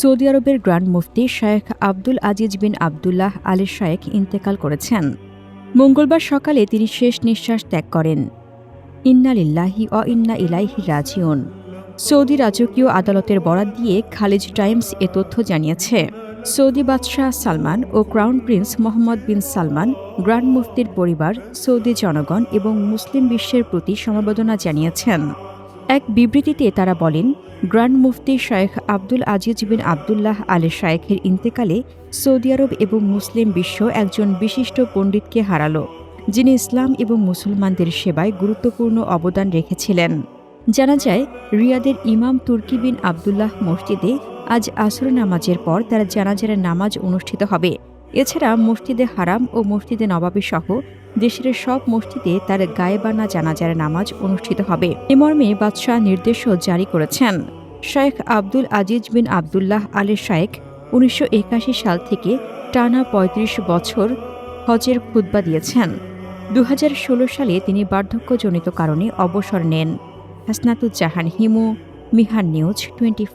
Saudi আরবের grand মুফতি Sheikh Abdul Aziz bin Abdullah Ali শায়েখ ইন্তেকাল করেছেন। মঙ্গলবার সকালে তিনি শেষ নিঃশ্বাস ত্যাগ করেন। ইন্না লিল্লাহি অ ইন্না ইলাইহি রাজিউন। সৌদি রাজকীয় আদালতের বরাত দিয়ে খালিজ টাইমস এ তথ্য জানিয়েছে। সৌদি বাদশাহ সালমান ও crown prince Mohammed bin Salman, grand মুফতির পরিবার, সৌদি জনগণ এবং মুসলিম বিশ্বের প্রতি সমবেদনা জানিয়েছেন। এক বিবৃতিতে তারা বলেন গ্র্যান্ড মুফতি Sheikh Abdul Aziz bin Abdullah Al শায়েখের ইন্তেকালে সৌদি আরব এবং মুসলিম বিশ্ব একজন বিশিষ্ট পণ্ডিতকে হারালো, যিনি ইসলাম এবং মুসলমানদের সেবায় গুরুত্বপূর্ণ অবদান রেখেছিলেন। জানা যায়, রিয়াদের ইমাম তুর্কি বিন আবদুল্লাহ মসজিদে আজ আসর নামাজের পর তার জানাজার নামাজ অনুষ্ঠিত হবে। এছাড়া মসজিদে হারাম ও মসজিদে নবাবী সহ দেশের সব মসজিদে তার গায়েবানা জানাজার নামাজ অনুষ্ঠিত হবে। এ মর্মে বাদশাহ নির্দেশও জারি করেছেন। Sheikh Abdul Aziz bin Abdullah Ali শায়েখ উনিশশো সাল থেকে টানা ৩৫ বছর হজের খুতবা দিয়েছেন। দু হাজার ষোলো সালে তিনি বার্ধক্যজনিত কারণে অবসর নেন। Hasnatuzzahan Himu, Mihan news twenty